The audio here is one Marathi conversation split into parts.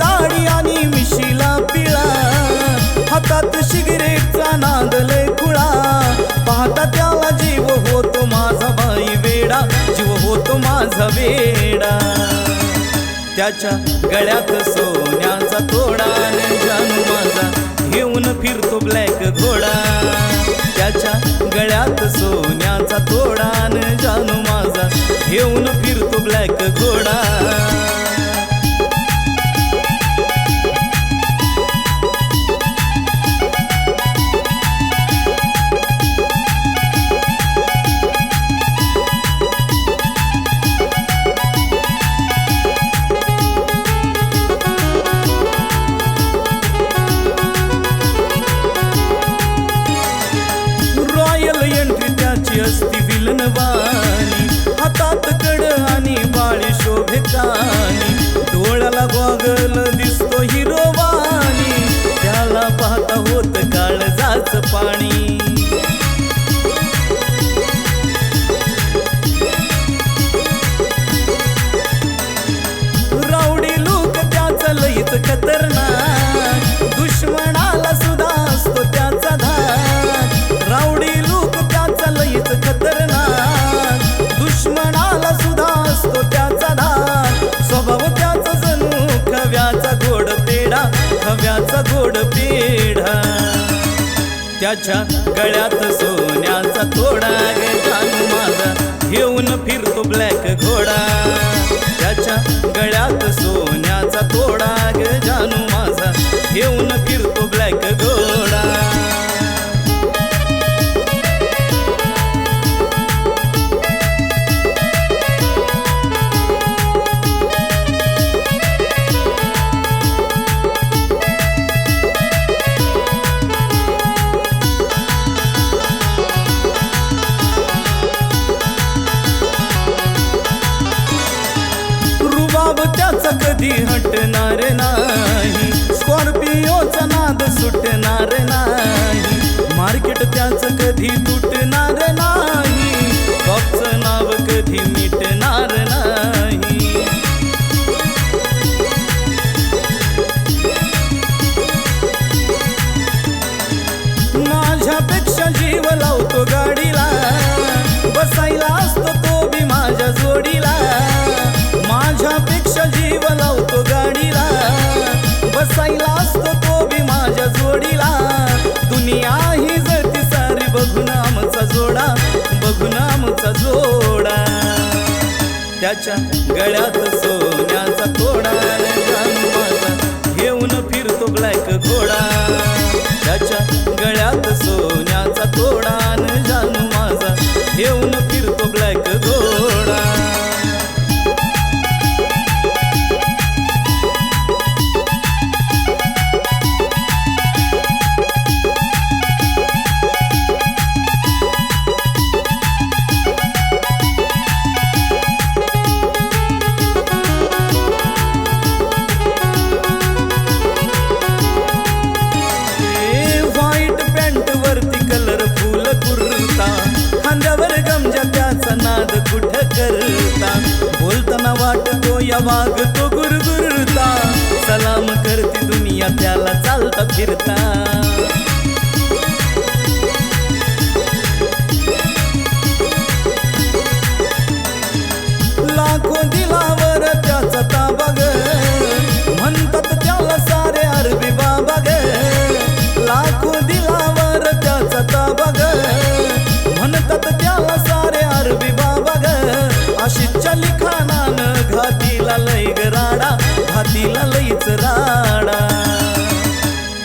दाढी आणि मिशीला पिळा. हातात शिगरेटचा नांदले खुळा. पाहता त्याला जीव होतो माझा बाई वेडा. जीव होतो माझा वेडा. त्याच्या गळ्यात सोन्याचा तोडा जानू माझा घेऊन फिरतो ब्लॅक घोडा. त्याच्या गळ्यात सोन्याचा तोडा जानू माझा घेऊन फिरतो ब्लॅक घोडा. काळजाच पाणी. रावडी लोक त्याचा लईच खतरनाक. त्याच्या गळ्यात सोन्याचा तो कधी हटणार नाही. स्कॉर्पिओचा नाद सुटणार नाही. मार्केट त्याच कधी तुटणार नाही. बघून जोडा. त्याच्या गळ्यात सोन्याचा तोडा. घेऊन फिरतो ब्लॅक घोडा. वागतो गुरगुरता. सलाम करती दुनिया त्याला चालता फिरता.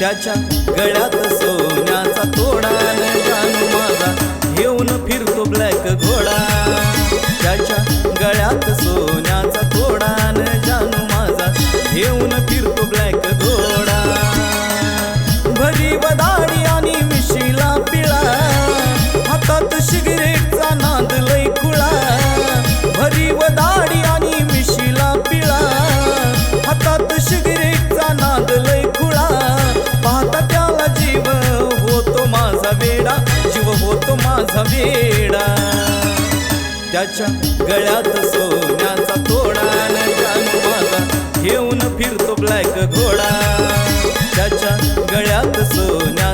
त्याच्या गळ्यात सोन्याचा तोडा न जानू माझा घेऊन फिरतो ब्लॅक घोडा. त्याच्या गळ्यात सोन्याचा तोडा न जानू माझा घेऊन फिरतो ब्लॅक घोडा. भरी बदाडी आणि मिशीला पिळा. हातात सिगरेटचा नांद लय खुळा. भरी बदाडी माझा वेडा. त्याच्या गळ्यात सोन्याचा तोडा जानू माझा घेऊन फिरतो ब्लॅक घोडा. त्याच्या गळ्यात सोन्या